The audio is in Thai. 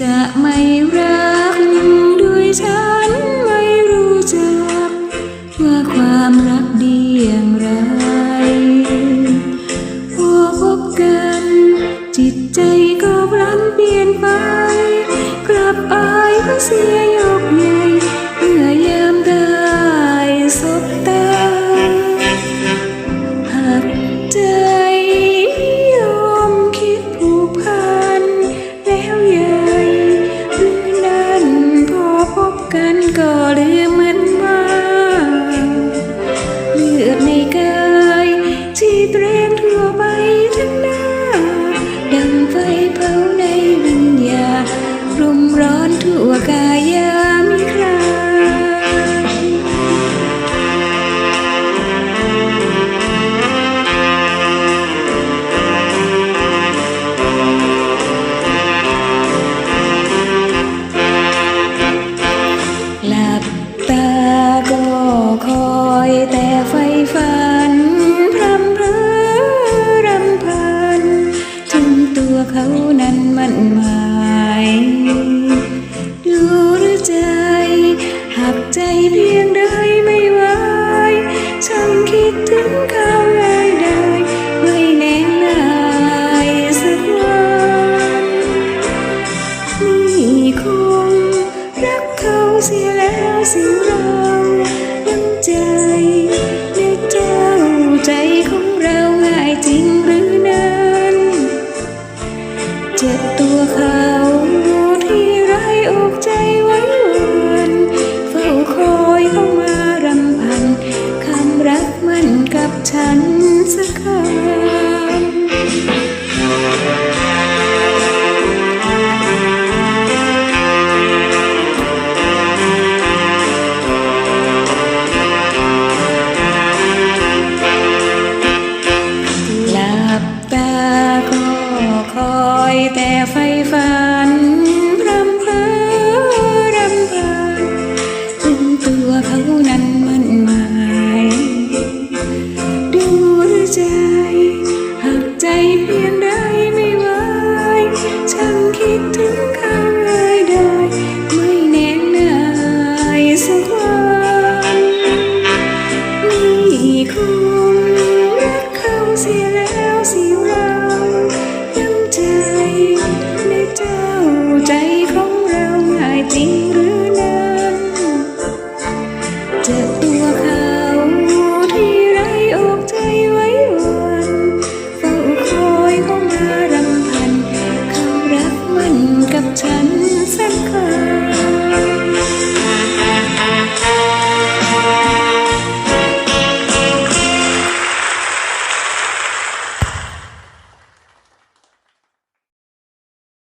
จะไม่รักด้วยฉันไม่รู้จัก ว่าความรักดีอย่างไร กันก็ลืมมันว่าเลือดในกายที่เตรียมทั่วไปทั้งหน้า ดังไฟเผาในวิญญาลมร้อนทั่วกายา อยแต่ไฟฝัน พรำเพรื่อรำพัน ถึงตัวเขานั้นมันหมายรู้หรือใจ หักใจเพียงใดไม่ไหวช่างคิดถึงเขาได้ดไม่แน่นาสักวันนี่คงรักเขาเสียแล้วเสียเรา